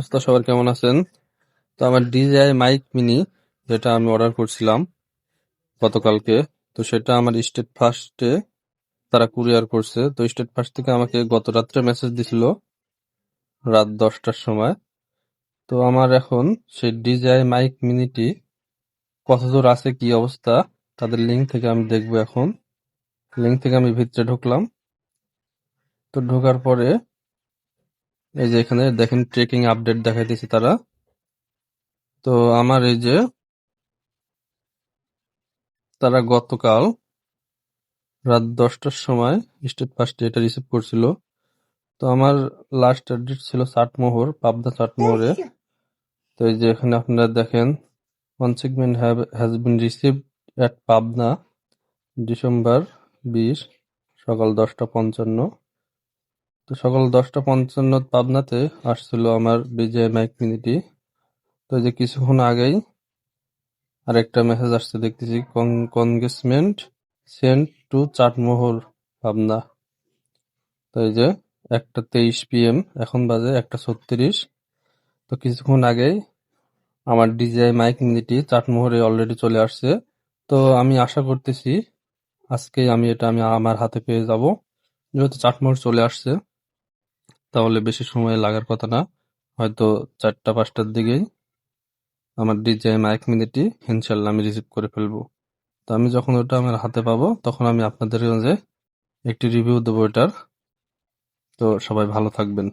অবস্থা সবার কেমন আছেন? তো আমার ডিজিআই মাইক মিনি যেটা আমি অর্ডার করছিলাম গতকালকে, তো সেটা আমার স্টেট ফার্স্টে তারা কুরিয়ার করছে। তো স্টেট ফার্স্ট থেকে আমাকে গত রাত্রে মেসেজ দিছিল, রাত দশটার সময়। তো আমার এখন সেই ডিজিআই মাইক মিনিটি কতদূর আছে, কি অবস্থা, তাদের লিঙ্ক থেকে আমি দেখব এখন। লিঙ্ক থেকে আমি ভিতরে ঢুকলাম। তো ঢোকার পরে এই যে এখানে দেখেন ট্রেকিং আপডেট দেখাইতেছে তারা। তো আমার এই যে তারা গতকাল রাত দশটার সময় স্টেট ফার্স্টে এটা রিসিভ করছিল। তো আমার লাস্ট অ্যাড্রেস ছিল চাটমোহর পাবদা চাটমোহরে তো এই যে এখানে আপনারা দেখেন one segment has been received at Pabna December বিশ সকাল দশটা পঞ্চান্ন। তো সকাল দশটা পঞ্চান্ন পাবনাতে আসছিল আমার বিজয় মাইক মিনিটি। তো এই যে কিছুক্ষণ আগেই আরেকটা মেসেজ আসছে, দেখতেছি consignment sent to Chatmohar, Pabna. তো এই যে একটা তেইশ পিএম এখন বাজে একটা ছত্রিশ। তো কিছুক্ষণ আগেই আমার ডিজিআই মাইক মিনিটি চাটমোহরে অলরেডি চলে আসছে। তো আমি আশা করতেছি আজকে আমি এটা আমি আমার হাতে পেয়ে যাব। যেহেতু চাটমোহর চলে আসছে। তাহলে বেশি সময় লাগার কথা না। হয়তো চারটা, পাঁচটার দিকেই আমার ডিজাইন মাইক মিনিটি ইনশাল্লাহ আমি রিসিভ করে ফেলব। তো আমি যখন ওটা আমার হাতে পাবো, তখন আমি আপনাদের যে একটি রিভিউ দেবো এটার। তো সবাই ভালো থাকবেন।